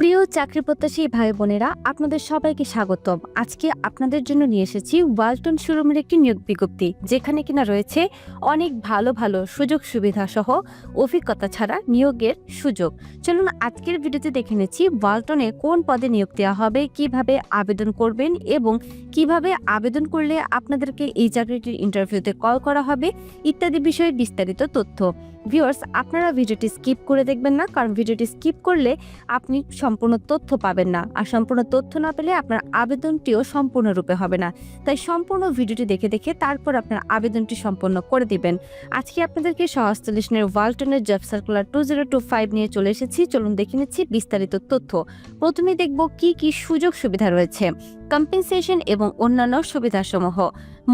প্রিয় চাকরি প্রত্যাশী ভাই বোনেরা, আপনাদের সবাইকে স্বাগতম। আজকে আপনাদের জন্য নিয়ে এসেছি ওয়ালটন শোরুমের একটি নিয়োগ বিজ্ঞপ্তি, যেখানে কিনা রয়েছে অনেক ভালো ভালো সুযোগ সুবিধা সহ অভিজ্ঞতা ছাড়া নিয়োগের সুযোগ। চলুন আজকের ভিডিওতে দেখে নিচ্ছি ওয়ালটনে কোন পদে নিয়োগ দেওয়া হবে, কীভাবে আবেদন করবেন এবং কীভাবে আবেদন করলে আপনাদেরকে এই চাকরিটির ইন্টারভিউতে কল করা হবে ইত্যাদি বিষয়ে বিস্তারিত তথ্য। ভিউয়ার্স, আপনারা ভিডিওটি স্কিপ করে দেখবেন না, কারণ ভিডিওটি স্কিপ করলে আপনি সম্পূর্ণ তথ্য পাবেন না। আর সম্পূর্ণ তথ্য না পেলে আপনার আবেদনটিও সম্পূর্ণরূপে হবে না। তাই সম্পূর্ণ ভিডিওটি দেখে দেখে তারপর আপনার আবেদনটি সম্পন্ন করে দিবেন। আজকে আপনাদেরকে সহস্তলিশনের ওয়ালটনের job circular two zero two five নিয়ে চলে এসেছি। চলুন দেখে নিচ্ছি বিস্তারিত তথ্য। প্রথমে দেখব কি কি সুযোগ সুবিধা রয়েছে। কম্পেনসেশন এবং অন্যান্য সুবিধাসমূহ।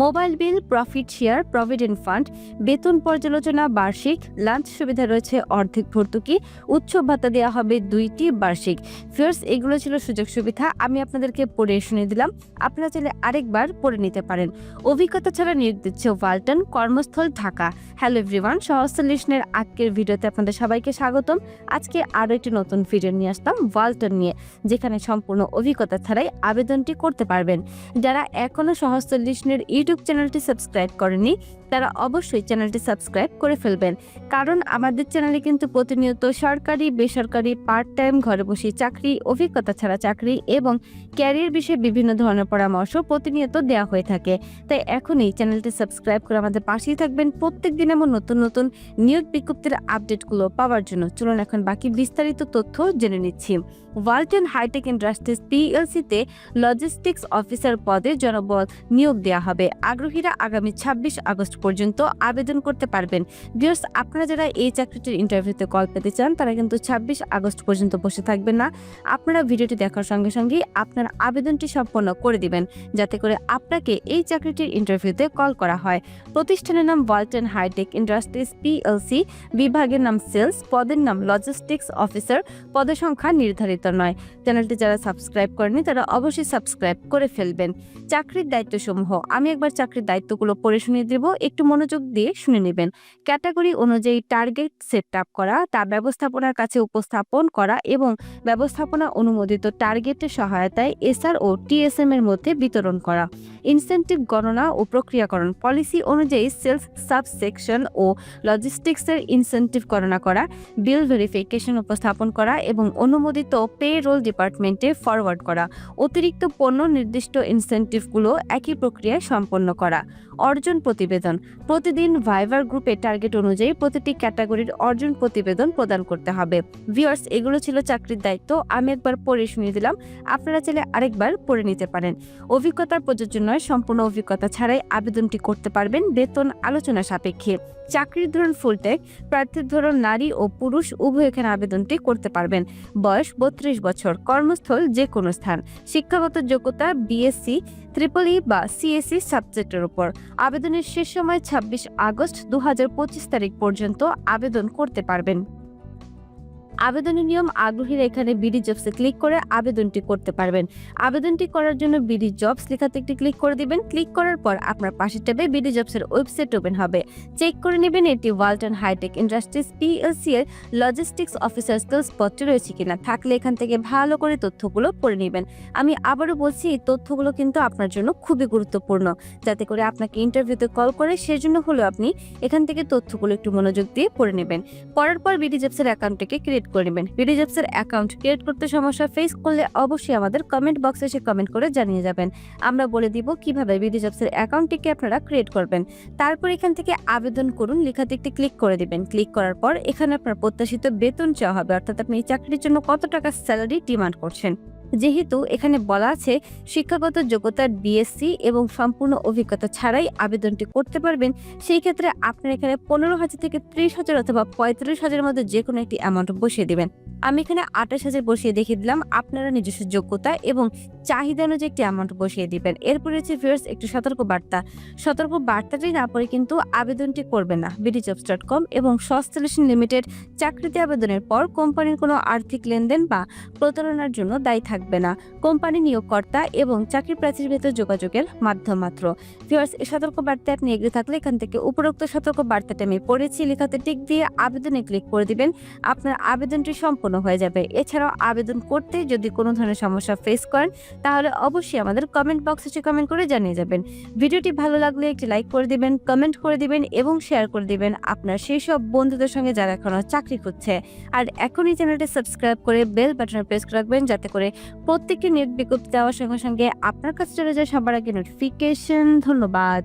Mobile bill profit share provident fund বেতন পর্যালোচনা, বার্ষিক লাঞ্চ সুবিধা রয়েছে, অর্ধেক ভর্তুকি উৎসব ভাতা দেওয়া হবে দুইটি বার্ষিক। ফিয়ার্স এগুলো ছিল সুযোগ সুবিধা, আমি আপনাদেরকে পড়ে শুনে দিলাম। আপনারা চাইলে আরেকবার পড়ে নিতে পারেন। অভিজ্ঞতা ছাড়া নিয়োগ দিচ্ছে ওয়ালটন কর্মস্থল, ঢাকা। হ্যালো এভরিওয়ান সহস্রলিশনের আজকের ভিডিওতে আপনাদের সবাইকে স্বাগতম। আজকে আরও একটি নতুন ভিডিও নিয়ে আসলাম, ওয়ালটন নিয়ে, যেখানে সম্পূর্ণ অভিজ্ঞতা ছাড়াই আবেদনটি করতে পারবেন। যারা এখনও সহস্রলিশনের ইউটিউব চ্যানেলটি সাবস্ক্রাইব করেনি তারা অবশ্যই চ্যানেলটি সাবস্ক্রাইব করে ফেলবেন। কারণ আমাদের চ্যানেলে কিন্তু প্রতিনিয়ত সরকারি, বেসরকারি পার্ট টাইম ঘরে বসে চাকরি, অভিজ্ঞতা ছাড়া চাকরি এবং ক্যারিয়ার বিষয়ে বিভিন্ন ধরনের পরামর্শ প্রতিনিয়ত দেওয়া হয়ে থাকে। তাই এখনই চ্যানেলটি সাবস্ক্রাইব করে আমাদের পাশেই থাকবেন। প্রত্যেক দিন এমন নতুন নতুন নিয়োগ বিজ্ঞপ্তির আপডেটগুলো পাওয়ার জন্য। চলুন এখন বাকি বিস্তারিত তথ্য জেনে নিচ্ছি। ওয়ালটন হাইটেক ইন্ডাস্ট্রিজ পিএলসিতে লজিস্টিক্স অফিসার পদে জনবল নিয়োগ দেওয়া হবে। আগ্রহীরা আগামী ছাব্বিশ আগস্ট পর্যন্ত আবেদন করতে পারবেন। ভিউয়ার্স আপনারা যারা এই চাকরিটির ইন্টারভিউতে কল পেতে চান, তারা কিন্তু ছাব্বিশ আগস্ট পর্যন্ত বসে থাকবেন না। আপনারা ভিডিওটি দেখার সঙ্গে সঙ্গেই আপনার আবেদনটি সম্পন্ন করে দিবেন, যাতে করে আপনাকে এই চাকরিটির ইন্টারভিউতে কল করা হয়। প্রতিষ্ঠানের নাম ওয়ালটন হাইটেক ইন্ডাস্ট্রিজ পিএলসি বিভাগের নাম সেলস পদের নাম লজিস্টিক্স অফিসার পদের সংখ্যা নির্ধারিত নয়। চ্যানেলটি যারা সাবস্ক্রাইব করেনি তারা অবশ্যই সাবস্ক্রাইব করে ফেলবেন। চাকরির দায়িত্বসমূহ, আমি একবার চাকরির দায়িত্বগুলো পড়ে শুনিয়ে দেব। একটু মনোযোগ দিয়ে শুনে নেবেন। ক্যাটাগরি অনুযায়ী টার্গেট সেট আপ করা, তা ব্যবস্থাপনার কাছে উপস্থাপন করা এবং ব্যবস্থাপনা অনুমোদিত টার্গেটের সহায়তায় এসআর ও টিএসএম এর মধ্যে বিতরণ করা। ইনসেন্টিভ গণনা ও প্রক্রিয়াকরণ পলিসি অনুযায়ী সেলস সাবসেকশন ও লজিস্টিক্সের ইনসেন্টিভ গণনা করা, বিল ভেরিফিকেশন উপস্থাপন করা এবং অনুমোদিত পে রোল ডিপার্টমেন্টে ফরওয়ার্ড করা। অতিরিক্ত পণ্য নির্দিষ্ট ইনসেন্টিভগুলো একই প্রক্রিয়ায় সম্পন্ন করা। অর্জন প্রতিবেদন। প্রতিদিন ভাইভার গ্রুপে টার্গেট অনুযায়ী প্রতিটি ক্যাটাগরির অর্জন প্রতিবেদন প্রদান করতে হবে। ভিউয়ার্স এগুলো ছিল চাকরির দায়িত্ব। আমি একবার পড়ে শুনিয়ে দিলাম। আপনারা চাইলে আরেকবার পড়ে নিতে পারেন। অভিজ্ঞতার প্রযোজ্য নয়, সম্পূর্ণ অভিজ্ঞতা ছাড়াই আবেদনটি করতে পারবেন বেতন আলোচনা সাপেক্ষে। চাকরির ধরন ফুলটেক প্রার্থীর ধরন নারী ও পুরুষ, উভয় এখানে আবেদনটি করতে পারবেন। বয়স বত্রিশ বছর, কর্মস্থল যে কোনো স্থান। শিক্ষাগত যোগ্যতা বিএসসি ট্রিপল ই বা সিএসসি সাবজেক্টের উপর। আবেদনের শেষ সময় ছাব্বিশ আগস্ট দু হাজার পঁচিশ তারিখ পর্যন্ত আবেদন করতে পারবেন। আবেদনের নিয়ম আগ্রহীরা এখানে বিডি জবসে ক্লিক করে আবেদনটি করতে পারবেন। আবেদনটি করার জন্য বিডি জবস লেখাতে একটি ক্লিক করে দিবেন। ক্লিক করার পর আপনার পাশের ট্যাবে বিডি জবসের ওয়েবসাইট ওপেন হবে। চেক করে নেবেন এটি ওয়ালটন হাইটেক ইন্ডাস্ট্রিজ পিএলসি এর লজিস্টিক্স অফিসার স্কিলস পদটি রয়েছে কিনা। থাকলে এখান থেকে ভালো করে তথ্যগুলো পড়ে নেবেন। আমি আবারও বলছি, এই তথ্যগুলো কিন্তু আপনার জন্য খুবই গুরুত্বপূর্ণ। যাতে করে আপনাকে ইন্টারভিউতে কল করে সেজন্য হলেও আপনি এখান থেকে তথ্যগুলো একটু মনোযোগ দিয়ে পড়ে নেবেন। পড়ার পর বিডি জবসের অ্যাকাউন্টটিকে ক্রিয়েট করে নেবেন। বিডি জবসের অ্যাকাউন্ট ক্রিয়েট করতে সমস্যা ফেস করলে অবশ্যই আমাদের কমেন্ট বক্সে এসে কমেন্ট করে জানিয়ে যাবেন। আমরা বলে দিব কীভাবে বিডি জবসের অ্যাকাউন্টটিকে আপনারা ক্রিয়েট করবেন। তারপর এখান থেকে আবেদন করুন, লেখাতে একটি ক্লিক করে দিবেন। ক্লিক করার পর এখানে আপনার প্রত্যাশিত বেতন চাওয়া হবে। অর্থাৎ আপনি এই চাকরির জন্য কত টাকা স্যালারি ডিমান্ড করছেন। যেহেতু এখানে বলা আছে শিক্ষাগত যোগ্যতার বিএসসি এবং সম্পূর্ণ অভিজ্ঞতা ছাড়াই আবেদনটি করতে পারবেন, সেই ক্ষেত্রে আপনার এখানে পনেরো হাজার থেকে ত্রিশ হাজার অথবা পঁয়ত্রিশ হাজারের মধ্যে যে কোনো একটি অ্যামাউন্ট বসিয়ে দেবেন। আমি এখানে আঠাশ হাজার বসিয়ে দেখিয়ে দিলাম, আপনারা নিজস্ব যোগ্যতা এবং চাহিদা অনুযায়ী একটি অ্যামাউন্ট বসিয়ে দিবেন। এরপরে হচ্ছে ভিউয়ার্স একটি সতর্ক বার্তা সতর্ক বার্তাটি না পড়ে কিন্তু আবেদনটি করবেন না। বিডি জবস ডট কম এবং সস্টেলেশন লিমিটেড চাকরিতে আবেদনের পর কোম্পানির কোনো আর্থিক লেনদেন বা প্রতারণার জন্য দায়ী থাকবে থাকবে না। কোম্পানি নিয়োগকর্তা এবং চাকরি প্রার্থীর ভেতর যোগাযোগের মাধ্যম মাত্র। ভিউয়ার্স, এই সতর্ক বার্তা আপনি এগিয়ে থাকলে এখান থেকে উপরোক্ত সতর্ক বার্তাটা আমি পড়েছি। লেখাতে টিক দিয়ে আবেদনে ক্লিক করে দিবেন। আপনার আবেদনটি সম্পূর্ণ হয়ে যাবে। এছাড়াও আবেদন করতে যদি কোনো ধরনের সমস্যা ফেস করেন, তাহলে অবশ্যই আমাদের কমেন্ট বক্সে কমেন্ট করে জানিয়ে যাবেন। ভিডিওটি ভালো লাগলে একটি লাইক করে দিবেন কমেন্ট করে দিবেন এবং শেয়ার করে দিবেন আপনার সেই সব বন্ধুদের সঙ্গে যারা এখনও চাকরি খুঁজছে। আর এখনই চ্যানেলটি সাবস্ক্রাইব করে বেল বাটনে প্রেস রাখবেন, যাতে করে প্রত্যেকটি নিয়োগ বিজ্ঞপ্তি দেওয়ার সঙ্গে সঙ্গে আপনার কাছে চলে যায় সবার আগে নোটিফিকেশন ধন্যবাদ।